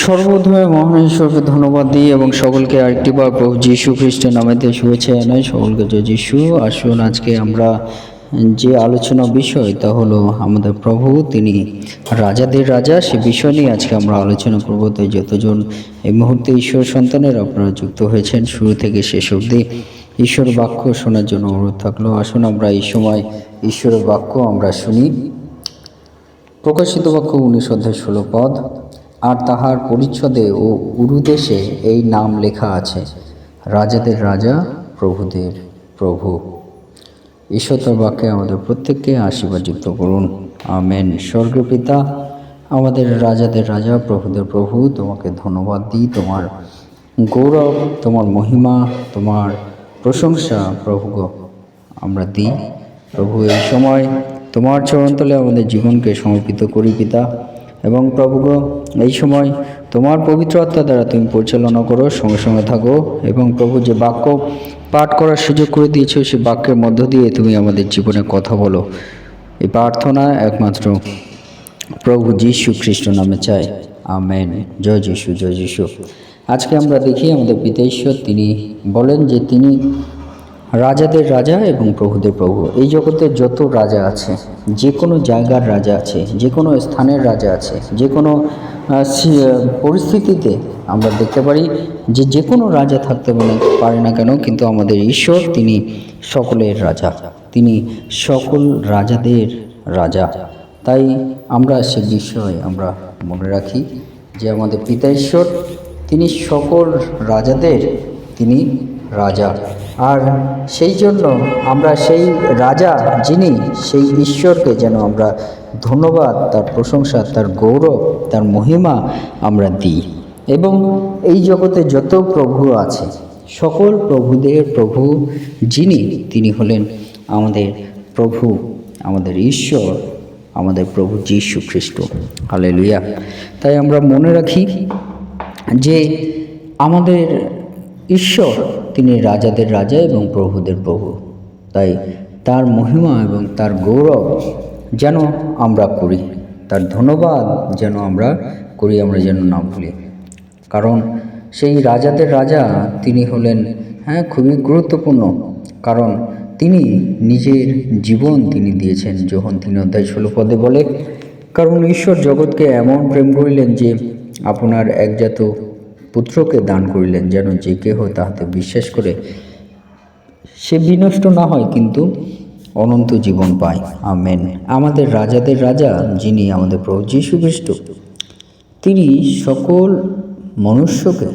সর্বধমে মহান ঈশ্বরকে ধন্যবাদ দিই এবং সকলকে আরেকটি বার প্রভু যীশু খ্রিস্টের নামেতে শুভেচ্ছা জানাই। সকলকে জয় যীশু। আসুন আজকে আমরা যে আলোচনা বিষয়, তা হলো আমাদের প্রভু, তিনি রাজাদের রাজা, সে বিষয় নিয়ে আজকে আমরা আলোচনা করব। তাই যতজন এই মুহূর্তে ঈশ্বর সন্তানের আপনারা যুক্ত হয়েছেন, শুরু থেকে শেষ অবধি ঈশ্বর বাক্য শোনার জন্য অনুরোধ থাকল। আসুন আমরা এই সময় ঈশ্বরের বাক্য আমরা শুনি। প্রকাশিত বাক্য উনিশ অধ্যায় ষোলো পদ। আর তাহার পরিচ্ছদে ও উরুদেশে এই নাম লেখা আছে, রাজাদের রাজা, প্রভুদের প্রভু। ঈশ্বর বাক্যে আমাদের প্রত্যেককে আশীর্বাদ যুক্ত করুন। আমেন। স্বর্গীয় পিতা আমাদের রাজাদের রাজা, প্রভুদের প্রভু, তোমাকে ধন্যবাদ দিই। তোমার গৌরব, তোমার মহিমা, তোমার প্রশংসা প্রভু আমরা দিই। প্রভু, এই সময় তোমার চরণতলে আমাদের জীবনকে সমর্পিত করি পিতা। এবং প্রভু গো এই সময় তোমার পবিত্র আত্মা দ্বারা তুমি পরিচালনা করো, সঙ্গে সঙ্গে থাকো এবং প্রভু যে বাক্য পাঠ করার সুযোগ করে দিয়েছ, সে বাক্যের মধ্য দিয়ে তুমি আমাদের জীবনে কথা বলো। এই প্রার্থনা একমাত্র প্রভু যীশু খ্রিস্ট নামে চাই। আমেন। জয় যিশু জয় যিশু। আজকে আমরা দেখি আমাদের পিতা ঈশ্বর, তিনি বলেন যে তিনি রাজাদের রাজা এবং প্রভুদের প্রভু। এই জগতে যত রাজা আছে যে কোনো জায়গার রাজা আছে যে কোনো স্থানের রাজা আছে যে কোনো পরিস্থিতিতে আমরা দেখতে পারি যে যে কোনো রাজা থাকতে বলে পারে না কেন, কিন্তু আমাদের ঈশ্বর তিনি সকলের রাজা। তিনি সকল রাজাদের রাজা। তাই আমরা সে বিষয় আমরা মনে রাখি যে আমাদের পিতা ঈশ্বর, তিনি সকল রাজাদের তিনি রাজা। আর সেই জন্য আমরা সেই রাজা যিনি, সেই ঈশ্বরকে যেন আমরা ধন্যবাদ, তার প্রশংসা, তার গৌরব, তার মহিমা আমরা দিই। এবং এই জগতে যত প্রভু আছে, সকল প্রভুদের প্রভু যিনি, তিনি হলেন আমাদের প্রভু, আমাদের ঈশ্বর, আমাদের প্রভু যীশু খ্রিস্ট। হালেলুয়া। তাই আমরা মনে রাখি যে আমাদের ঈশ্বর তিনি রাজাদের রাজা এবং প্রভুদের প্রভু। তাই তার মহিমা এবং তার গৌরব যেন আমরা করি, তার ধন্যবাদ যেন আমরা করি, আমরা যেন না ভুলি। কারণ সেই রাজাদের রাজা তিনি হলেন হ্যাঁ খুবই গুরুত্বপূর্ণ। কারণ তিনি নিজের জীবন তিনি দিয়েছেন, যখন তিনি অধ্যায় ষোলো পদে বলে, কারণ ঈশ্বর জগৎকে এমন প্রেম করিলেন যে, আপনার একজাত পুত্রকে দান করিলেন যেন যে কেহ তাহাতে বিশ্বাস করে সে বিনষ্ট না হয়, কিন্তু অনন্ত জীবন পায়। আমেন। আমাদের রাজাদের রাজা, যিনি আমাদের প্রভু যীশু তিনি সকল মনুষ্যকে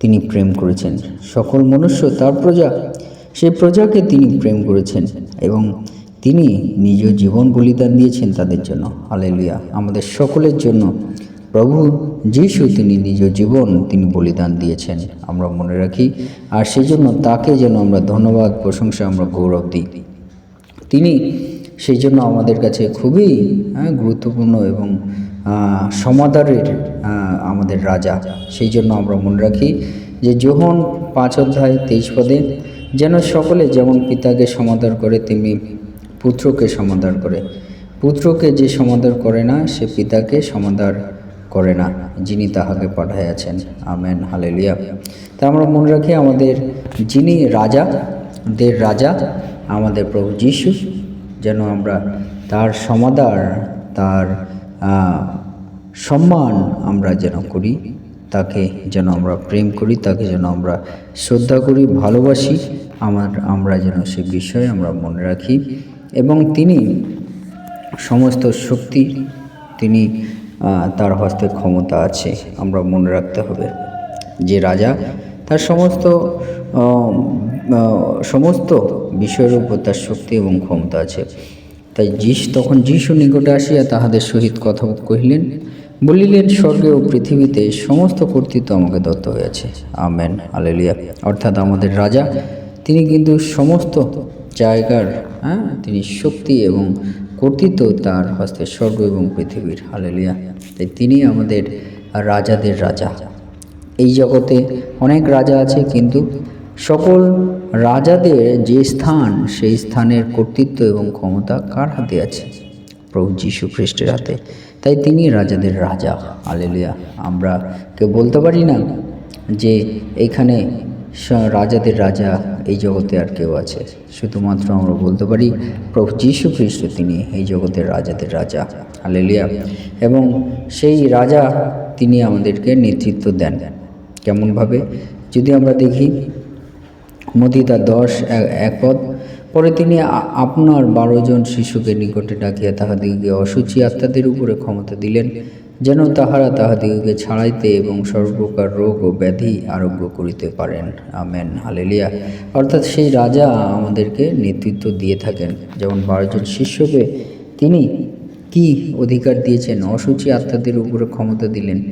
তিনি প্রেম করেছেন। সকল মনুষ্য তার প্রজা সেই প্রজাকে তিনি প্রেম করেছেন এবং তিনি নিজ জীবন বলিদান দিয়েছেন তাদের জন্য। হালেলুয়া। আমাদের সকলের জন্য প্রভু যিশু তিনি নিজ জীবন তিনি বলিদান দিয়েছেন। আমরা মনে রাখি আর সেই জন্য তাকে যেন আমরা ধন্যবাদ প্রশংসা আমরা গৌরব দিই। তিনি সেই জন্য আমাদের কাছে খুবই হ্যাঁ, গুরুত্বপূর্ণ এবং সমাদরের আমাদের রাজা। সেই জন্য আমরা মনে রাখি যে যোহন পাঁচ অধ্যায় তেইশ পদে যেন সকলে যেমন পিতাকে সমাদর করে তেমনি পুত্রকে সমাদর করে। পুত্রকে যে সমাদর করে না সে পিতাকে সমাদর করে না, যিনি তাহাকে পাঠাইয়াছেন। Amen, hallelujah. তা আমরা মনে রাখি, আমাদের যিনি রাজা, দের রাজা, আমাদের প্রভু যীশু, যেন আমরা তার সমাদার, তার সম্মান আমরা যেন করি, তাকে যেন আমরা প্রেম করি, তাকে যেন আমরা শ্রদ্ধা করি, ভালোবাসি, আমার, আমরা যেন সে বিষয়ে আমরা মনে রাখি। এবং তিনি সমস্ত শক্তি, তিনি তার হস্তে ক্ষমতা আছে, আমরা মনে রাখতে হবে। যে রাজা তার সমস্ত সমস্ত বিষয়ের উপর তার শক্তি এবং ক্ষমতা আছে। তাই যিশ তখন যিশু নিকটে আসিয়া তাহাদের সহিত কথা কহিলেন, বলিলেন, স্বর্গে ও পৃথিবীতে সমস্ত কর্তৃত্ব আমাকে দত্ত হয়েছে। আমেন আলেলিয়া অর্থাৎ আমাদের রাজা, তিনি কিন্তু সমস্ত জায়গার হ্যাঁ তিনি শক্তি এবং কর্তৃত্ব তার হস্তে স্বর্গ এবং পৃথিবীর। হালেলিয়া। তাই তিনি আমাদের রাজাদের রাজা। এই জগতে অনেক রাজা আছে, কিন্তু সকল রাজাদের যে স্থান, সেই স্থানের কর্তৃত্ব এবং ক্ষমতা কার হাতে আছে? প্রভু যীশু খ্রিস্টের হাতে। তাই তিনি রাজাদের রাজা। আলেলিয়া আমরা কেউ বলতে পারি না যে এইখানে স- রাজাদের রাজা এই জগতে আর কেউ আছে। শুধুমাত্র আমরা বলতে পারি প্রভু যীশু খ্রিস্ট তিনি এই জগতের রাজাদের রাজা। আলেলিয়া এবং সেই রাজা তিনি আমাদেরকে নেতৃত্ব দেন। কেমনভাবে? যদি আমরা দেখি মদিতা দশ এক পদ, পরে তিনি আপনার বারো জন শিশুকে নিকটে ডাকিয়া তাহাদিগকে অসুচি আত্মাদের উপরে ক্ষমতা দিলেন। যেন তাহারা তাহাদিগকে ছাড়াইতে এবং সর্বপ্রকার রোগ ও ব্যাধি আরোগ্য করিতে পারেন। আমেন। হালেলিয়া। অর্থাৎ সেই রাজা আমাদেরকে নেতৃত্ব দিয়ে থাকেন। যেমন বারোজন শিষ্যকে তিনি কি অধিকার দিয়েছেন, অসুচি আত্মাদের উপরে ক্ষমতা দিলেন,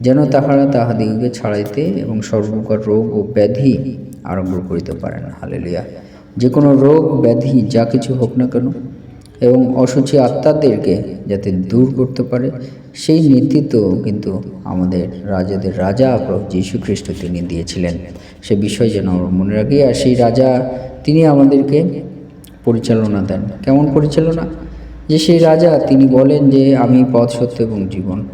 যেন তাহারা তাহাদিগকে ছাড়াইতে এবং সর্বপ্রকার রোগ ও ব্যাধি আরম্ভ করিতে পারেন। হালেলিয়া। যে কোনো রোগ, ব্যাধি, যা কিছু হোক না কেন এবং অসুচি আত্মাদেরকে যাতে দূর করতে পারে, সেই নেতৃত্ব কিন্তু আমাদের রাজাদের রাজা প্রভু যীশু খ্রিস্ট তিনি দিয়েছিলেন। সে বিষয় যেন আমরা মনে রাখি, আর সেই রাজা তিনি আমাদেরকে পরিচালনা দেন। কেমন পরিচালনা? যে সেই রাজা তিনি বলেন যে, আমি পথ, সত্য এবং জীবন,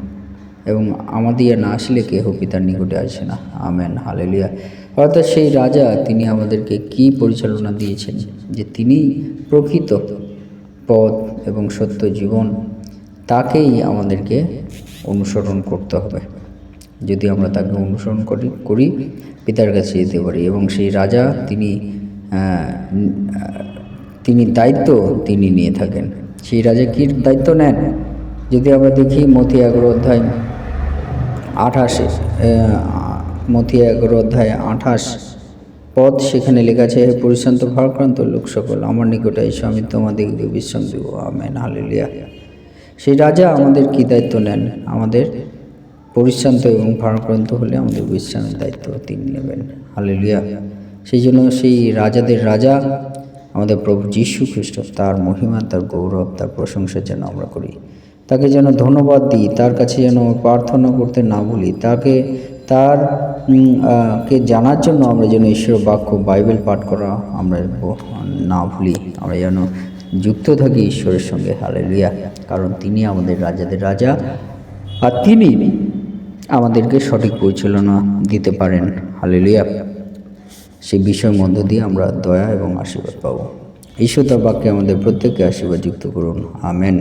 এবং আমাদের না আসলে কেহ পিতার নিকটে আসে না। Amen, hallelujah. অর্থাৎ সেই রাজা তিনি আমাদেরকে কি পরিচালনা দিয়েছেন? যে তিনি প্রকৃত পথ এবং সত্য জীবন, তাকেই আমাদেরকে অনুসরণ করতে হবে। যদি আমরা তাকে অনুসরণ করি করি, পিতার কাছে যেতে পারি এবং সেই রাজা তিনি তিনি দায়িত্ব তিনি নিয়ে থাকেন। সেই রাজা কী দায়িত্ব নেন? যদি আমরা দেখি মতি এগারো অধ্যায় আঠাশে মতি এগারো অধ্যায় আঠাশ পদ সেখানে লেখা আছে, হে পরিশান্ত ভারাক্রান্ত লোক সকল আমার নিকটে এসে, আমি তোমাদেরকে বিশ্রাম দেবো। Amen, hallelujah. সেই রাজা আমাদের কি দায়িত্ব নেন? আমাদের পরিশ্রান্ত এবং ভারাক্রান্ত হলে আমাদের বিশ্রামের দায়িত্ব তিনি নেবেন। হালেলিয়া। সেই জন্য সেই রাজাদের রাজা, আমাদের প্রভু যীশু খ্রিস্ট, তার মহিমা, তার গৌরব, তার প্রশংসা যেন আমরা করি। তাকে যেন ধন্যবাদ দিই, তার কাছে যেন প্রার্থনা করতে না ভুলি, তাকে তার কে জানার জন্য আমরা যেন ঈশ্বর বাক্য বাইবেল পাঠ করা আমরা না ভুলি, আমরা যেন যুক্ত থাকি ঈশ্বরের সঙ্গে, হালেলুয়া। কারণ তিনি আমাদের রাজাদের রাজা, আর তিনি আমাদেরকে সঠিক পরিচালনা দিতে পারেন, হালেলুয়া। সেই বিষয়ের মধ্য দিয়ে আমরা দয়া এবং আশীর্বাদ পাবো। ঈশ্বর তার বাক্যে আমাদের প্রত্যেককে আশীর্বাদ যুক্ত করুন, আমেন।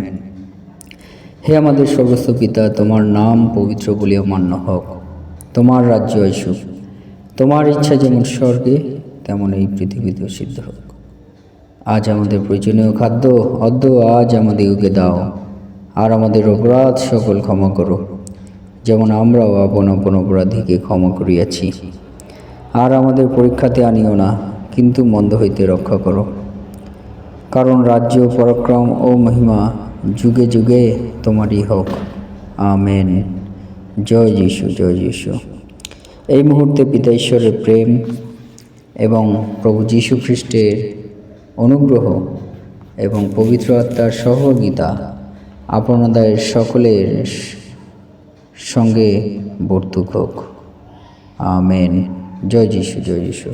হে আমাদের সর্বস্ব পিতা, তোমার নাম পবিত্র বলিয়া মান্য হোক। তোমার রাজ্য আসুক তোমার ইচ্ছা যেমন স্বর্গে, তেমন এই পৃথিবীতেও সিদ্ধ হোক। আজ আমাদের প্রয়োজনীয় খাদ্য, অদ্য আজ আমাদেরকে দাও, আর আমাদের অপরাধ সকল ক্ষমা করো, যেমন আমরাও আপন আপন অপরাধীকে ক্ষমা করিয়াছি। আর আমাদের পরীক্ষাতে আনিও না, কিন্তু মন্দ হইতে রক্ষা করো। কারণ রাজ্য, পরাক্রম ও মহিমা যুগে যুগে তোমারই হোক। আমেন। জয় যিশু জয় যিশু। এই মুহূর্তে পিতা ঈশ্বরের প্রেম এবং প্রভু যীশু খ্রিস্টের অনুগ্রহ এবং পবিত্র আত্মার সহযোগিতা আপনাদের সকলের সঙ্গে বর্তুক হোক। আমেন। জয় যিশু জয় যিশু।